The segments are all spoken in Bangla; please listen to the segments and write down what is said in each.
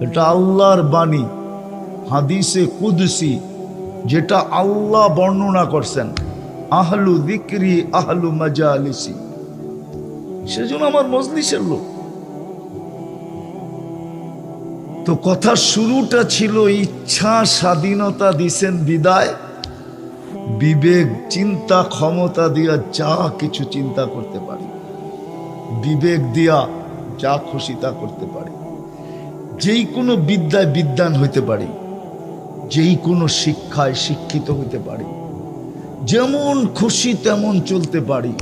এটা আল্লাহর বাণী, হাদিসে কুদসি, যেটা আল্লাহ বর্ণনা করছেন, আহলু দিকরি আহলু মাজালিসি। সেজন্য আমার মজলিসের লোক। তো কথার শুরুটা ছিল, ইচ্ছা স্বাধীনতা দিছেন বিদায়, বিবেক, চিন্তা, ক্ষমতা দিয়া যা কিছু চিন্তা করতে পারি। বিবেক দিয়া যা খুশি তা করতে পারি। যেই কোনো বিদ্যায় বিদ্যান হইতে পারি, যেই কোনো শিক্ষায় শিক্ষিত হইতে পারি, যেমন খুশি তেমন চলতে পারি।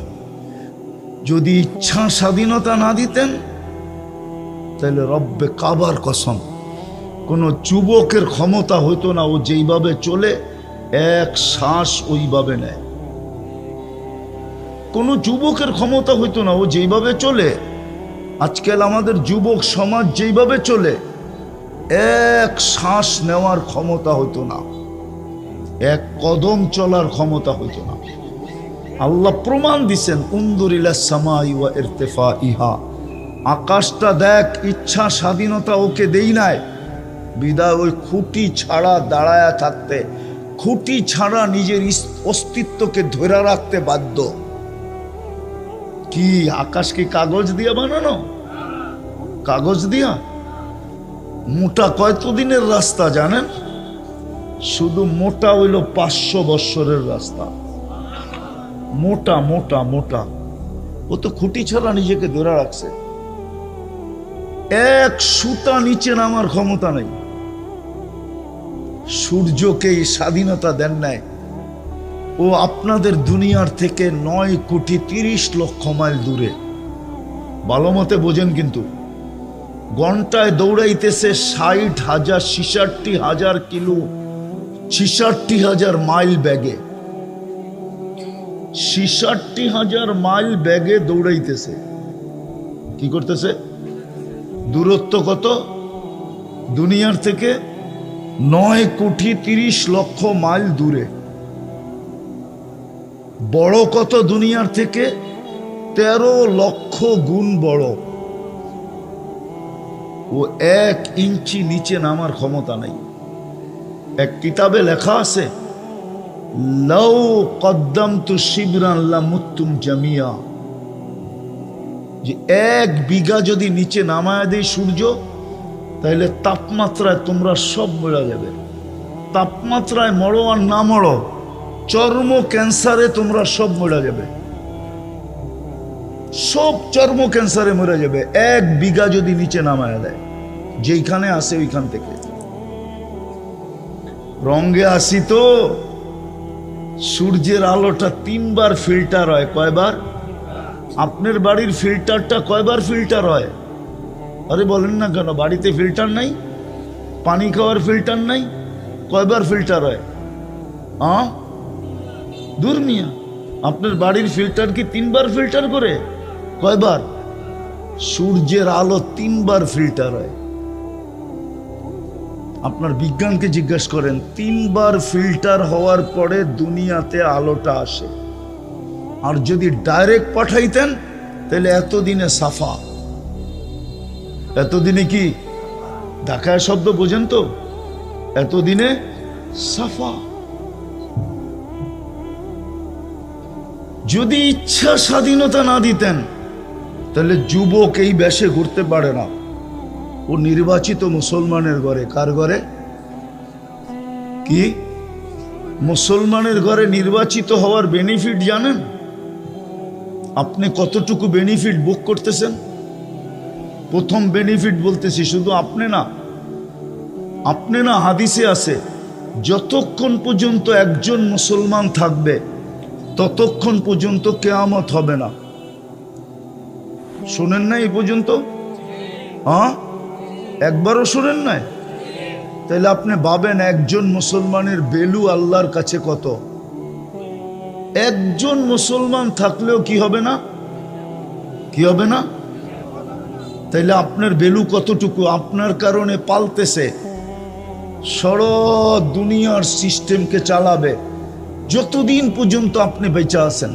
যদি ইচ্ছা স্বাধীনতা না দিতেন, তাহলে রব্বে কাবার কসম, কোনো যুবকের ক্ষমতা হতো না ও যেইভাবে চলে, এক শ্বাস ওইভাবে নেয়। কোনো যুবকের ক্ষমতা হইতো না ও যেইভাবে চলে আজকাল আমাদের যুবক সমাজ যেইভাবে চলে, এক শ্বাস নেওয়ার ক্ষমতা হতো না। এক কদম চলার ক্ষমতা হইতো না। আল্লাহ প্রমাণ দিছেন উন্দুরিলা সামাই ওয়া ইরতেফা ইহা আকাশটা দেখ, ইচ্ছা স্বাধীনতা ওকে দেই নাই। বিদায় ওই খুঁটি ছাড়া দাঁড়ায়া থাকতে, খুঁটি ছাড়া নিজের অস্তিত্বকে ধরে রাখতে বাধ্য। কি, আকাশ কি কাগজ দিয়ে বানানো? কাগজ দিয়া? মোটা কয়তদিনের রাস্তা জানেন? শুধু মোটা হইল পাঁচশো বৎসরের রাস্তা। মোটা মোটা মোটা। ও তো খুঁটি ছাড়া নিজেকে ধরে রাখছে। এক সুতা নিচে নামার ক্ষমতা নেই। সূর্যকে স্বাধীনতা দেন নাই। ও আপনাদের দুনিয়ার থেকে নয় কোটি তিরিশ লক্ষ মাইল দূরে। ভালো মতে বোঝেন কিন্তু, ঘন্টায় দৌড়াইতেছে ষাট হাজার, ছিষট্টি হাজার কিলো, ছিষট্টি হাজার মাইল ব্যাগে ছিষট্টি হাজার মাইল ব্যাগে দৌড়াইতেছে। কি করতেছে? দূরত্ব কত? দুনিয়ার থেকে নয় কোটি তিরিশ লক্ষ মাইল দূরে। বড় কত দুনিয়ার থেকে তেরো লক্ষ গুণ বড়। ও এক ইঞ্চি নিচে নামার ক্ষমতা নাই। এক কিতাবে লেখা আছে লও কদ্দম তু শিবরান লামুত্তুম জামিয়া। যে এক বিঘা যদি নিচে নামায় দেয় সূর্য তাহলে তাপমাত্রায় তোমরা সব মরে যাবে। তাপমাত্রায় মরো আর না মরো চর্ম ক্যান্সারে তোমরা সব মরে যাবে। সব চর্ম ক্যান্সারে মরে যাবে। এক বিঘা যদি নিচে নামায় দেয়, যেইখানে আসে ওইখান থেকে। রঙ্গে আসি তো, সূর্যের আলোটা তিনবার ফিল্টার হয়। কয়বার? আপনার বাড়ির ফিল্টারটা কয়বার ফিল্টার হয়? আরে বলেন না কেন, বাড়িতে ফিল্টার নাই? পানি খাওয়ার ফিল্টার নাই? কয়বার ফিল্টার হয়? আ দূর মিয়া আপনার বাড়ির ফিল্টার কি তিনবার ফিল্টার করে? কয়বার? সূর্যের আলো তিনবার ফিল্টার হয়। আপনার বিজ্ঞানকে জিজ্ঞেস করেন, তিনবার ফিল্টার হওয়ার পরে দুনিয়াতে আলোটা আসে। আর যদি ডাইরেক্ট পাঠাইতেন, তাহলে এতদিনে সাফা। এতদিনে কি? ঢাকায় শব্দ বোঝেন তো? এতদিনে সাফা। যদি ইচ্ছা স্বাধীনতা না দিতেন, তাহলে যুবক এই বেশে ঘুরতে পারে না। ও নির্বাচিত মুসলমানের ঘরে। কার ঘরে? কি? মুসলমানের ঘরে নির্বাচিত হওয়ার বেনিফিট জানেন? আপনি কতটুকু বেনিফিট বুক করতেছেন? প্রথম বেনিফিট বলতেছি, শুধু আপনি না। আপনি না হাদিসে আছে, যতক্ষণ পর্যন্ত একজন মুসলমান থাকবে ততক্ষণ পর্যন্ত কেয়ামত হবে না। শোনেন না এই পর্যন্ত? হ্যাঁ? একবারও শোনেন নাই? তাহলে আপনি ভাবেন একজন মুসলমানের বেলু আল্লাহর কাছে কত? একজন মুসলমান থাকলেও কি হবে না? কি হবে না? তাইলে আপনার বেলু কতটুকু? আপনার কারণে পালতেছে। সর দুনিয়ার সিস্টেমকে চালাবে। যতদিন পর্যন্ত আপনি বেঁচে আছেন,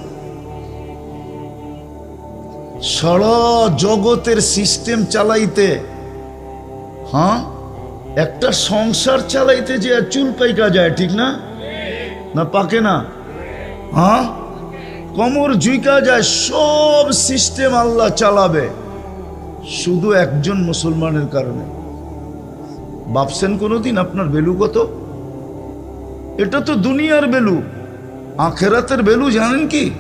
সারা জগতের সিস্টেম চালাইতে হ্যাঁ একটা সংসার চালাইতে যে চুল পাইকা যায়, ঠিক না? না পাকে না? হ্যাঁ? কমর জুইকা যায়, সব সিস্টেম আল্লাহ চালাবে। শুধু একজন মুসলমানের কারণে। ভাবছেন কোনোদিন আপনার বেলু কত? এটা তো দুনিয়ার বেলু আখেরাতের বেলু জানেন কি?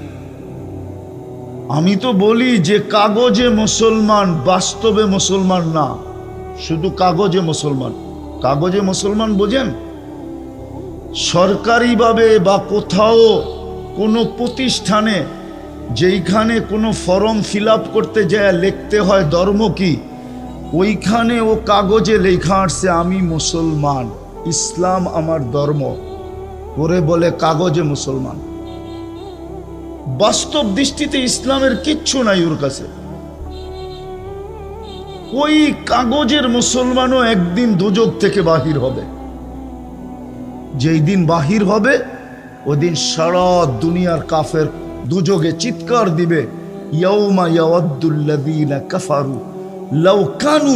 আমি তো বলি যে কাগজে মুসলমান বাস্তবে মুসলমান না, শুধু কাগজে মুসলমান। কাগজে মুসলমান বোঝেন? সরকারিভাবে বা কোথাও কোনো প্রতিষ্ঠানে যেইখানে কোনো ফর্ম ফিল করতে যায়, লিখতে হয় ধর্ম কি, ওইখানে ও কাগজে লেখা আসছে, আমি মুসলমান, ইসলাম আমার ধর্ম। করে বলে কাগজে মুসলমান। বাস্তব দৃষ্টিতে ইসলামের কিচ্ছু নাই ওর কাছে। ওই কাগজের মুসলমানও একদিন দুজক থেকে বাহির হবে। যেই দিন বাহির হবে ওদিন সারা দুনিয়ার কাফের দুযোগে চিৎকার দিবে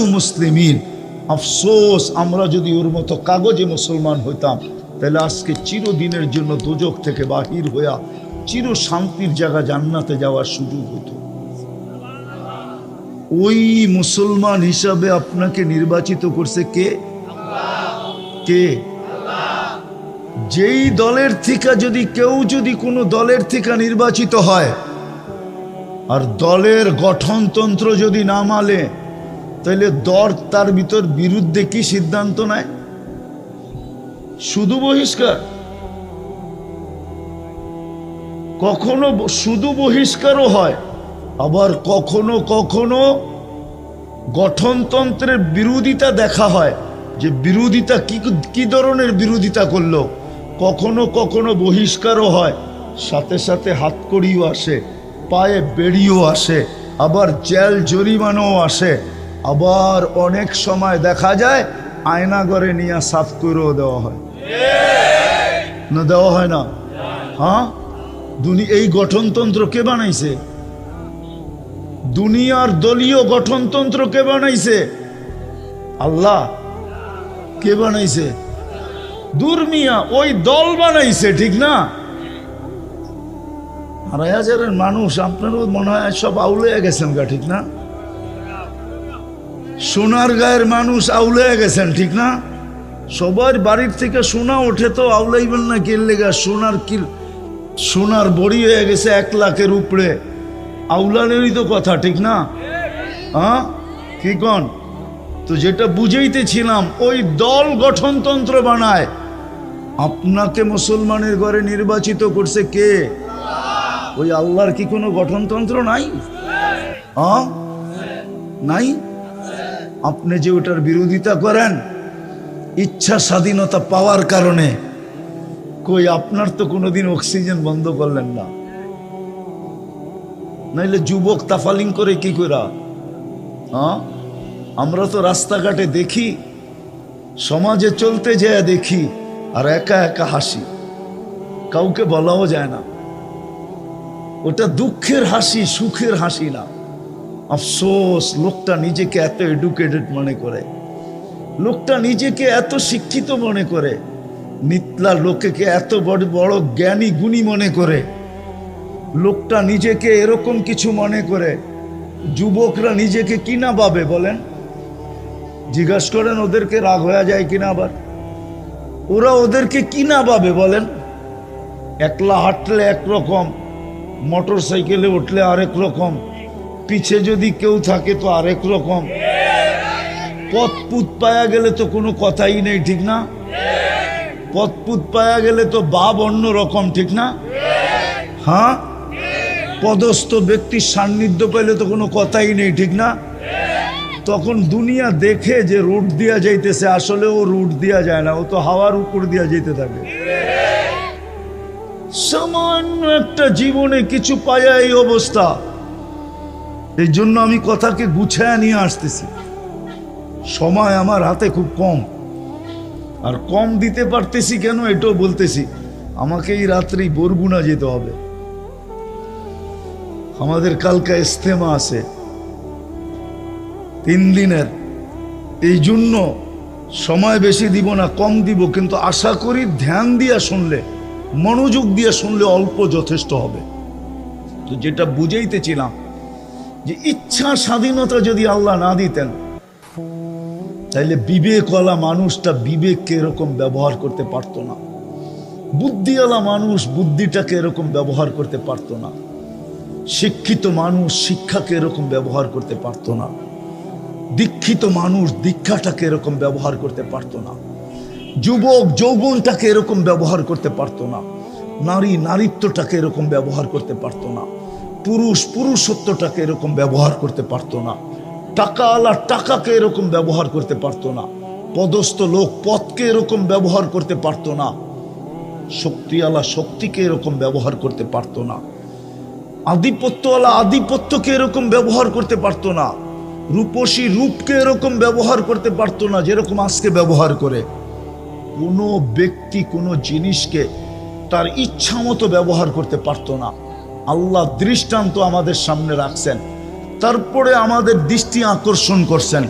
মুসলিমিন। আফসোস, আমরা যদি ওর মতো কাগজে মুসলমান হইতাম তাহলে আজকে চিরদিনের জন্য দুজক থেকে বাহির হইয়া চির শান্তির জায়গা জান্নাতে যাওয়ার সুযোগ হতো ওই মুসলমান হিসাবে আপনাকে নির্বাচিত করছে কে? কে? যেই দলের থেকে যদি কেউ যদি কোনো দলের থেকে নির্বাচিত হয়, আর দলের গঠনতন্ত্র যদি না মালে তাহলে দল তার ভিতর বিরুদ্ধে কি সিদ্ধান্ত নেয়? শুধু বহিষ্কার? কখনো শুধু বহিষ্কারও হয়, আবার কখনো কখনো গঠনতন্ত্রের বিরোধিতা দেখা হয়। যে বিরোধিতা কি কি ধরনের বিরোধিতা করল? কখনো কখনো বহিষ্কারও হয়, সাথে সাথে হাতকড়িও আসে, পায়ে বেড়িও আসে, আবার জেল জরিমানাও আসে। আবার অনেক সময় দেখা যায় আয়নাগরে নিয়ে সাফ করেও দেওয়া হয়। না, দেওয়া হয় না। হ্যাঁ? দুনি, এই গঠনতন্ত্র কে বানাইছে? দুনিয়ার দলীয় গঠনতন্ত্র কে বানাইছে? আল্লাহ। কে বানাইছে? দুর্মিয়া ওই দল বানাইছে, ঠিক না? আড়াই হাজারের মানুষ, আপনারও মনে হয় সব আউলে গেছেন গা, ঠিক না? সোনার গায়ের মানুষ আউলে গেছেন, ঠিক না? সবার বাড়ির থেকে সোনা ওঠে তো আউলাইবেন না কিনলে গা সোনার কিল, সোনার বড়ি হয়ে গেছে এক লাখের উপরে। আউলানেরই তো কথা, ঠিক না? হ্যাঁ? কি কন? তো যেটা বুঝাইতেছিলাম, ওই দল গঠনতন্ত্র বানায়। আপনাকে মুসলমানের ঘরে নির্বাচিত করছে কে? ওই আল্লাহর কি কোনো গঠনতন্ত্র নাই? হ্যাঁ? নাই? আপনি যে ওটার বিরোধিতা করেন ইচ্ছা স্বাধীনতা পাওয়ার কারণে কই আপনার তো কোনোদিন অক্সিজেন বন্ধ করলেন না। নাইলে যুবক তাফালিং করে কি করা হ্যাঁ? আমরা তো রাস্তাঘাটে দেখি, সমাজে চলতে যায় দেখি আর একা একা হাসি। কাউকে বলাও যায় না। ওটা দুঃখের হাসি, সুখের হাসি না। আফসোস, লোকটা নিজেকে এত এডুকেটেড মনে করে। লোকটা নিজেকে এত শিক্ষিত মনে করে নিতলা লোকেকে এত বড় বড় জ্ঞানী গুণী মনে করে। লোকটা নিজেকে এরকম কিছু মনে করে, যুবকরা নিজেকে কি না ভাবে বলেন? জিজ্ঞাসা করেন, ওদেরকে রাগ হয়ে যায় কিনা আবার? ওরা ওদেরকে কি না ভাবে বলেন? একলা হাঁটলে একরকম মোটর সাইকেলে উঠলে আরেক রকম, পিছে যদি কেউ থাকে তো আরেক রকম। পথ পুত পায়া গেলে তো কোনো কথাই নেই, ঠিক না? পথ পুত পায়া গেলে তো বাপ অন্য রকম, ঠিক না? হ্যাঁ? পদস্থ ব্যক্তির সান্নিধ্য পেলে তো কোনো কথাই নেই, ঠিক না? তখন দুনিয়া দেখে যে রুট দিয়া যাইতেছে, আসলে ও রুট দিয়া যায় না, ও তো হাওয়ার উপর দিয়া যেতে থাকে। সামান্য একটা জীবনে কিছু পায়া এই অবস্থা। এই জন্য আমি কথাকে গুছায় নিয়ে আসতেছি। সময় আমার হাতে খুব কম। আর কম দিতে পারতেছি কেন এটাও বলতেছি। আমাকে এই রাত্রি বরগুনা যেতে হবে। আমাদের কালকা ইস্তেমা আছে। তিন দিনের। এই জন্য সময় বেশি দিব না, কম দিব। কিন্তু আশা করি ধ্যান দিয়া শুনলে, মনোযোগ দিয়ে শুনলে অল্প যথেষ্ট হবে। তো যেটা বুঝাইতেছিলাম যে ইচ্ছা স্বাধীনতা যদি আল্লাহ না দিতেন তাইলে বিবেকওয়ালা মানুষটা বিবেককে এরকম ব্যবহার করতে পারতো না। বুদ্ধিওয়ালা মানুষ বুদ্ধিটাকে এরকম ব্যবহার করতে পারতো না। শিক্ষিত মানুষ শিক্ষাকে এরকম ব্যবহার করতে পারতো না। দীক্ষিত মানুষ দীক্ষাটাকে এরকম ব্যবহার করতে পারতো না। যুবক যৌবনটাকে এরকম ব্যবহার করতে পারতো না। নারী নারীত্বটাকে এরকম ব্যবহার করতে পারতো না। পুরুষ পুরুষত্বটাকে এরকম ব্যবহার করতে পারতো না। টাকা আলা টাকাকে এরকম ব্যবহার করতে পারতো না। পদস্থ লোক পথকে এরকম ব্যবহার করতে পারতো না। শক্তিওয়ালা শক্তিকে এরকম ব্যবহার করতে পারতো না। আধিপত্যওয়ালা আধিপত্যকে এরকম ব্যবহার করতে পারতো না। রূপসী রূপকে এরকম ব্যবহার করতে পারতো না, যেরকম আজকে ব্যবহার করে। কোনো ব্যক্তি, কোনো জিনিসকে তার ইচ্ছা মতো ব্যবহার করতে পারতো না। আল্লাহ দৃষ্টান্ত আমাদের সামনে রাখছেন। তারপরে আমাদের দৃষ্টি আকর্ষণ করছেন।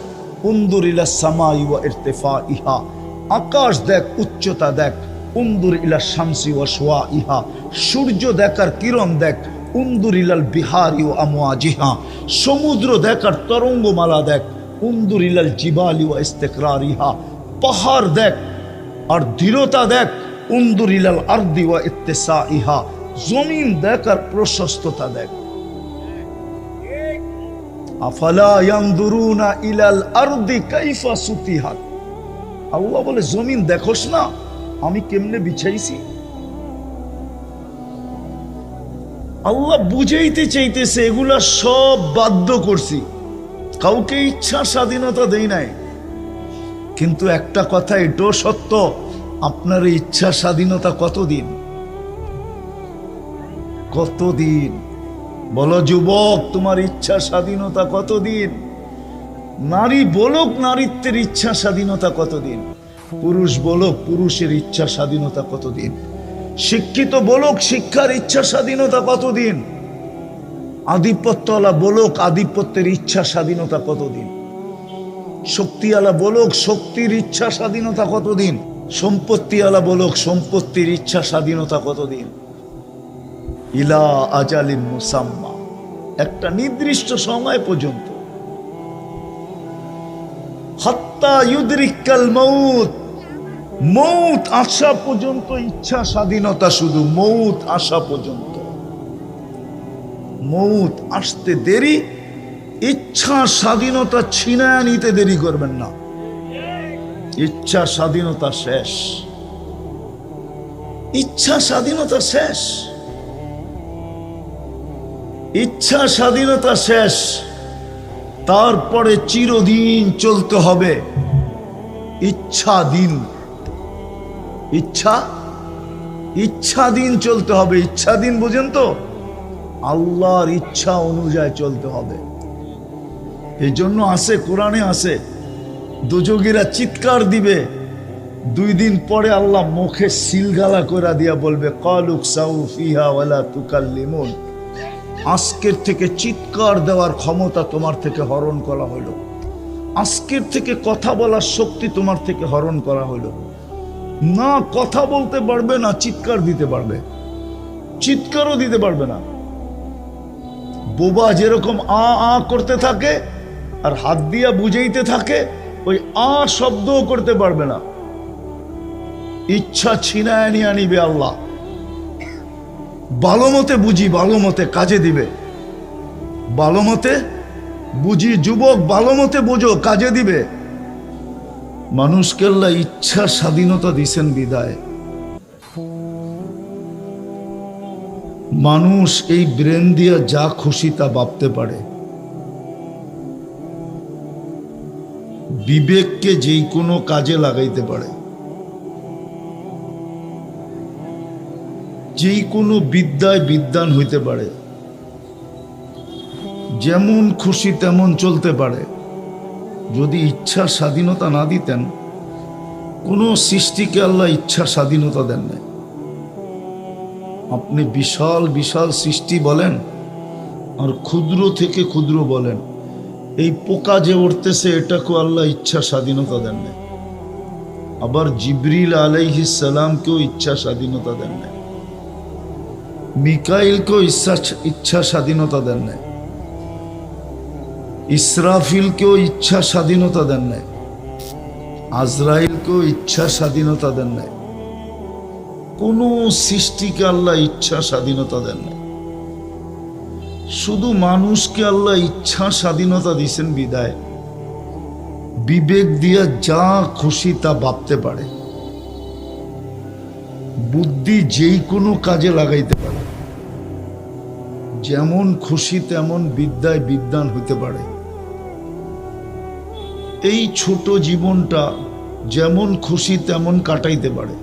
উন্দুর ইলা সামা ইয়া ইরতেফা ইহা আকাশ দেখ, উচ্চতা দেখ, উন্দুর ইলা শামসি ওয়া সোয়া ইহা সূর্য দেখার কিরণ দেখ, উন্দুর ইলাল বিহার ইউ আমোয়া জিহা সমুদ্র দেখার তরঙ্গমালা দেখ, উন্দুর ইলাল জিবাল ইউ ইস্তেকরার ইহা পাহাড় দেখ আর দৃঢ়তা দেখ, উন্দুর ইলাল আর্দি ওয়া ইত্তেসা ইহা জমিন দেখ আর প্রশস্ততা দেখ। ইলাল আরদি কাইফা সুতিহাত। আল্লাহ বলে, জমিন দেখোস না, আমি কেমনে বিছাইছি? আল্লাহ বুঝাইতে চাইতেছে, এগুলা সব বাধ্য করছি। কাউকে ইচ্ছা স্বাধীনতা দেই নাই। কিন্তু একটা কথা এটাও সত্য, আপনার ইচ্ছা স্বাধীনতা কতদিন? কতদিন? বলো, যুবক, তোমার ইচ্ছা স্বাধীনতা কতদিন? নারী বলুক, নারীত্বের ইচ্ছা স্বাধীনতা কতদিন? পুরুষ বলুক, পুরুষের ইচ্ছা স্বাধীনতা কতদিন? শিক্ষিত বলুক, শিক্ষার ইচ্ছা স্বাধীনতা কতদিন? আধিপত্যওয়ালা বলুক, আধিপত্যের ইচ্ছা স্বাধীনতা কতদিন? শক্তিওয়ালা বলুক, শক্তির ইচ্ছা স্বাধীনতা কতদিন? সম্পত্তিওয়ালা বলুক, সম্পত্তির ইচ্ছা স্বাধীনতা কতদিন? ইলা আজালিম মুসাম্মা। একটা নির্দিষ্ট সময় পর্যন্ত। হত্যা ইউদ্রিকাল মৌত। মৌত আসা পর্যন্ত ইচ্ছা স্বাধীনতা শুধু মৌত আসা পর্যন্ত। মৌত আসতে দেরি, ইচ্ছা স্বাধীনতা ছিনায় নিতে দেরি করবেন না। ইচ্ছা স্বাধীনতা শেষ। ইচ্ছা স্বাধীনতা শেষ। ইচ্ছা স্বাধীনতা শেষ, তারপরে চিরদিন চলতে হবে। ইচ্ছা দিন। ইচ্ছা? ইচ্ছা দিন চলতে হবে। ইচ্ছা দিন বুঝেন তো? আল্লাহর ইচ্ছা অনুযায়ী চলতে হবে। এই জন্য আসে কোরআনে আসে দুযোগীরা চিৎকার দিবে। দুই দিন পরে আল্লাহ মুখে সিলগালা করে দিয়া বলবে, কলুক সাউ ফিহা ওয়ালা তুকাল্লিমুন। আজকের থেকে চিৎকার দেওয়ার ক্ষমতা তোমার থেকে হরণ করা হলো। আজকের থেকে কথা বলার শক্তি তোমার থেকে হরণ করা হলো। না কথা বলতে পারবে, না চিৎকার দিতে পারবে। চিৎকারও দিতে পারবে না। বোবা যেরকম আ আ করতে থাকে, আর হাত দিয়া বুঝাইতে থাকে, ওই আ শব্দও করতে পারবে না। ইচ্ছা ছিনায় নিয়ে আনিবে আল্লাহ। ভালো মতে বুঝি ভালো মতে কাজে দিবে। ভালো মতে বুঝি, যুবক ভালো মতে বোঝো, কাজে দিবে। মানুষকে আল্লাহ ইচ্ছা স্বাধীনতা দিছেন বিদায়। মানুষ এই ব্রেন দিয়া যা খুশি তা ভাবতে পারে। বিবেককে যেই কোনো কাজে লাগাইতে পারে। যেই কোনো বিদ্যায় বিদ্যান হইতে পারে। যেমন খুশি তেমন চলতে পারে। যদি ইচ্ছার স্বাধীনতা না দিতেন, কোনো সৃষ্টিকে আল্লাহ ইচ্ছার স্বাধীনতা দেন না আপনি বিশাল বিশাল সৃষ্টি বলেন, আর ক্ষুদ্র থেকে ক্ষুদ্র বলেন। এই পোকা যে উঠতেছে এটাকেও আল্লাহ ইচ্ছা স্বাধীনতা দেন নাই। আবার জিবরিল আলাইহিস সালামকেও ইচ্ছা স্বাধীনতা দেন নাই। মিকাইলকেও ইচ্ছা ইচ্ছা স্বাধীনতা দেন নাই। ইসরাফিলকেও ইচ্ছা স্বাধীনতা দেন নাই। আজরাইলকেও ইচ্ছা স্বাধীনতা দেন নাই। কোন সৃষ্টিকে আল্লাহ ইচ্ছা স্বাধীনতা দেন নাই। শুধু মানুষকে আল্লাহ ইচ্ছা স্বাধীনতা দিয়েছেন বিদায়। বিবেক দিয়া যা খুশি তা ভাবতে পারে। বুদ্ধি যেই কোনো কাজে লাগাইতে পারে। যেমন খুশি তেমন বিদ্যায় বিদ্যান হতে পারে। এই ছোট জীবনটা যেমন খুশি তেমন কাটাইতে পারে।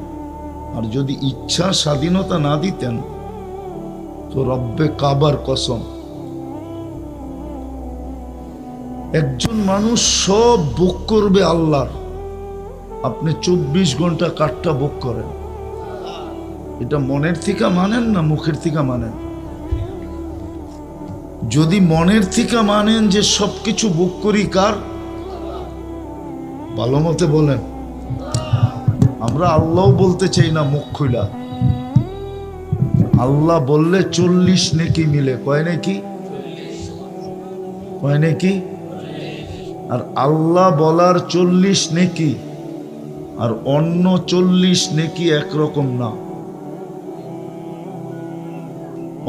আর যদি ইচ্ছা স্বাধীনতা না দিতেন, তো রব্বে কাবার কসম। একজন মানুষ সব বুক করবে আল্লাহর। আপনি চব্বিশ ঘণ্টা কাঠটা বুক করেন। এটা মনের থেকে মানেন না মুখের থেকে মানেন? যদি মনের থেকে মানেন যে সবকিছু বুক করি কার? ভালো মতে বলেন। আমরা আল্লাহ বলতে চাই না মুখ খুলা আল্লাহ বললে চল্লিশ নেকি মিলে। কয় নাকি? কয় নাকি? আর আল্লাহ বলার চল্লিশ নেকি আর অন্য চল্লিশ নেকি একরকম না।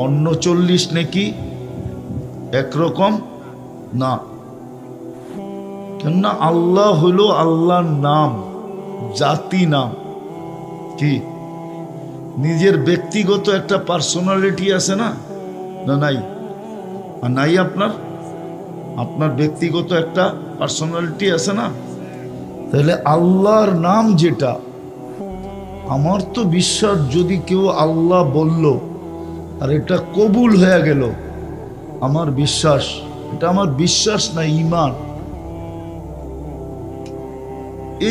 অন্য চল্লিশ নেকি একরকম না। কেননা আল্লাহ হলো আল্লাহর নাম, জাতি নাম। কি? নিজের ব্যক্তিগত একটা পার্সোনালিটি আছে না? না নাই? আর নাই আপনার? আপনার ব্যক্তিগত একটা পার্সোনালিটি আছে না? তাহলে আল্লাহর নাম যেটা, আমার তো বিশ্বাস যদি কেউ আল্লাহ বলল, আর এটা কবুল হয়ে গেল আমার বিশ্বাস, এটা আমার বিশ্বাস না ইমান।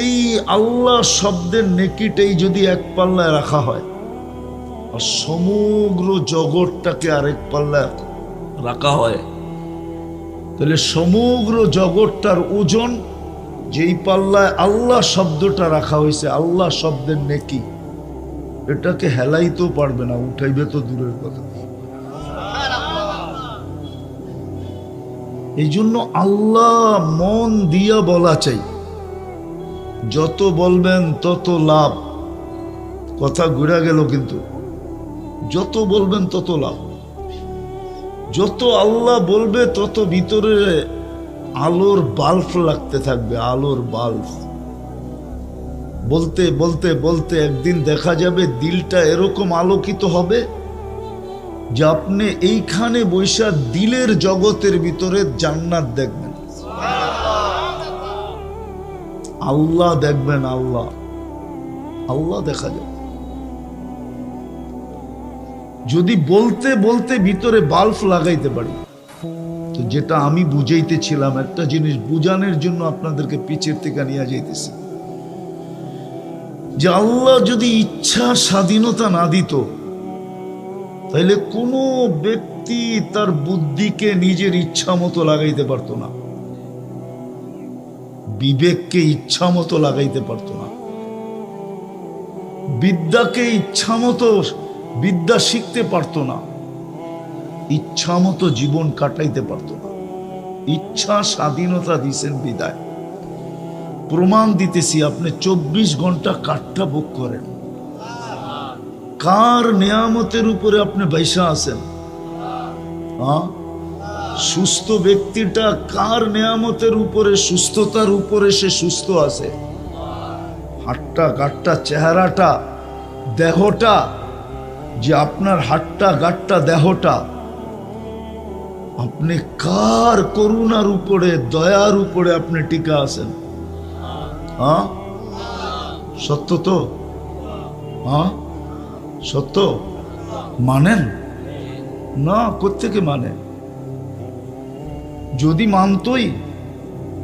এই আল্লাহ শব্দের নেকিটাই যদি এক পাল্লায় রাখা হয়, আর সমগ্র জগৎটাকে আরেক পাল্লায় রাখা হয়, তাহলে সমগ্র জগৎটার ওজন, যেই পাল্লায় আল্লাহ শব্দটা রাখা হয়েছে, আল্লাহ শব্দের নেকি, এটাকে হেলাইতেও পারবে না, উঠাইবে তো দূরের কথা। এই জন্য আল্লাহ মন দিয়া বলা চাই। যত বলবেন তত লাভ। কথা ঘুরে গেল কিন্তু। যত বলবেন তত লাভ। যত আল্লাহ বলবে তত ভিতরে আলোর বাল্ব লাগতে থাকবে, আলোর বাল্ব। বলতে বলতে বলতে একদিন দেখা যাবে দিলটা এরকম আলোকিত হবে যে আপনি এইখানে বৈশা দিলের জগতের ভিতরে জান্নাত দেখবেন। আল্লাহ দেখবেন আল্লাহ। আল্লাহ দেখা যাবে যদি বলতে বলতে ভিতরে বাল্ব লাগাইতে পারি, তো যেটা আমি বুঝাইতেছিলাম, একটা জিনিস বুঝানোর জন্য আপনাদেরকে পিছের থেকে নিয়ে যাইতেছি। যে আল্লাহ যদি ইচ্ছা স্বাধীনতা না দিত তাহলে কোনো ব্যক্তি তার বুদ্ধিকে নিজের ইচ্ছা মতো লাগাইতে পারতো না। বিবেককে ইচ্ছা মতো লাগাইতে পারতো না। বিদ্যাকে ইচ্ছা মতো, বিদ্যা শিখতে পারতো না। ইচ্ছা মতো জীবন কাটাইতে পারতো না। ইচ্ছা স্বাধীনতা দিছেন বিদায়। প্রমাণ দিতেছি, আপনি চব্বিশ ঘণ্টা কাঠটা বুক করেন। কার নিয়ামতের উপরে আপনি বাইসা আছেন? হ্যাঁ? সুস্থ ব্যক্তিটা কার নিয়ামতের উপরে, সুস্থতার উপরে সে সুস্থ আছে? হাটটা, গাটটা, চেহারাটা, দেহটা, যে আপনার হাটটা, গাটটা, দেহটা, আপনি কার করুণার উপরে, দয়ার উপরে আপনি টিকা আছেন? হ্যাঁ? সত্য তো? হ্যাঁ? সত্য? মানেন? না কোথেকে মানে। যদি মানতই,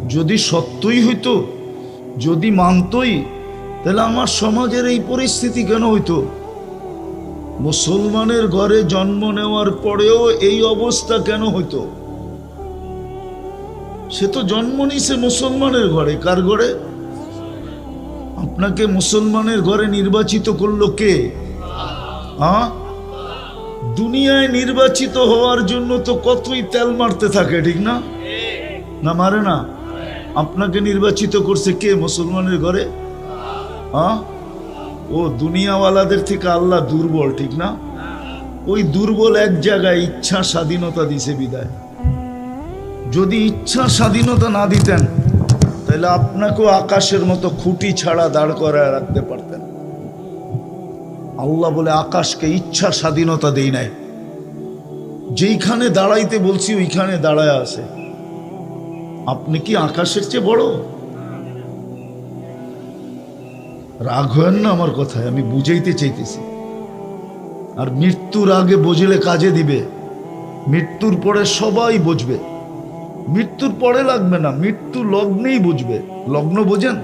যদি সত্যই হইতো, যদি মানতই, তাহলে আমার সমাজের এই পরিস্থিতি কেন হইতো? মুসলমানের ঘরে জন্ম নেওয়ার পরেও এই অবস্থা কেন হইতো? সে তো জন্ম নিছে মুসলমানের ঘরে, কার ঘরে? আপনাকে মুসলমানের ঘরে নির্বাচিত করল কে? হ্যাঁ দুনিয়ায় নির্বাচিত হওয়ার জন্য তো কতই তেল মারতে থাকে, ঠিক না? না মারে না? আপনাকে নির্বাচিত করছে কে, মুসলমানের ঘরে? হ্যাঁ ও দুনিয়াওয়ালাদের থেকে আল্লাহ দুর্বল, ঠিক না? ওই দুর্বল এক জায়গায় ইচ্ছা স্বাধীনতা দিছে বিদায়। যদি ইচ্ছা স্বাধীনতা না দিতেন, তাহলে আপনাকেও আকাশের মতো খুঁটি ছাড়া দাঁড় করায় রাখতে পারতেন আল্লাহ বলে, আকাশকে ইচ্ছা স্বাধীনতা দেই নাই। যেইখানে দাঁড়াইতে বলছি, ওইখানে দাঁড়ায় আছে। আপনি কি আকাশের চেয়ে বড়? রাগ হয় না আমার কথায়, আমি বুঝাইতে চাইতেছি। আর মৃত্যুর আগে বুঝলে কাজে দিবে। মৃত্যুর পরে সবাই বুঝবে। মৃত্যুর পরে লাগবে না, মৃত্যু লগ্নেই বুঝবে। লগ্ন বোঝেন?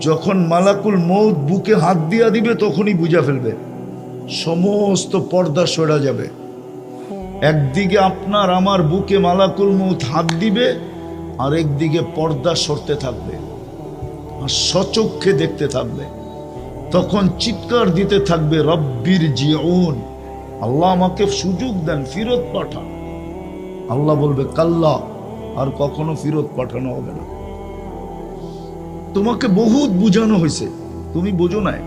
যখন মালাকুল মৌত বুকে হাত দিয়া দিবে, তখনই বুঝা ফেলবে। সমস্ত পর্দা সরা যাবে। একদিকে আপনার আমার বুকে মালাকুল মৌত হাত দিবে আর একদিকে পর্দা সরতে থাকবে আর সচক্ষে দেখতে থাকবে। তখন চিৎকার দিতে থাকবে, রব্বির জিউন, আল্লাহ আমাকে সুযোগ দেন, ফিরত পাঠান। আল্লাহ বলবে, কাল্লা, আর কখনো ফিরত পাঠানো হবে না। তোমাকে বহুত বুঝানো হয়েছে। তুমি বোঝো নাই।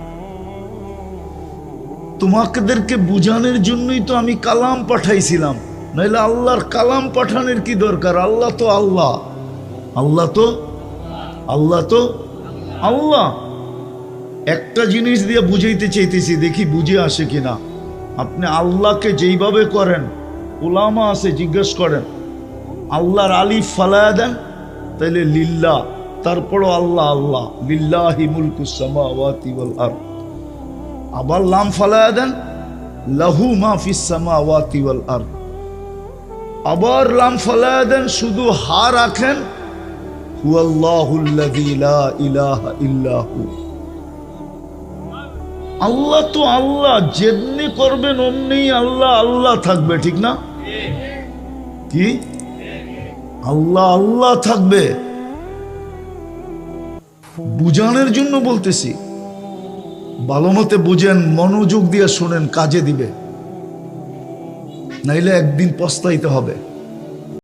তোমাকেদেরকে বুঝানোর জন্যই তো আমি কালাম পাঠাইছিলাম। নাইলে আল্লাহর কালাম পাঠানোর কি দরকার? আল্লাহ তো আল্লাহ। আল্লাহ তো আল্লাহ তো আল্লাহ। একটা জিনিস দিয়ে বুঝাইতে চাইতেছি, দেখি বুঝে আসে কিনা। আপনি আল্লাহকে যেইভাবে করেন ওলামা আছে, জিজ্ঞেস করেন। আল্লাহর আলিফ ফালায়া দেন, তাইলে লিল্লা তারপরও আল্লাহ আল্লাহ, লিল্লাহি মুলকুস সামাওয়াতি ওয়াল আরদ। আবার লাম ফালায়া দেন, লাহু মা ফিস সামাওয়াতি ওয়াল আরদ। আবার লাম ফালায়া দেন, শুধু হা রাখেন হুয়াল্লাহুল্লাযী লা ইলাহা ইল্লাহু আল্লাহ তো আল্লাহ, যেমনি করবেন অমনি আল্লাহ আল্লাহ থাকবে, ঠিক না? কি? আল্লাহ আল্লাহ থাকবে। বুঝানোর জন্য বলতেছি। ভালো মতে বুঝেন, মনোযোগ দিয়ে শোনেন, কাজে দিবে। নাইলে একদিন পস্তাইতে হবে।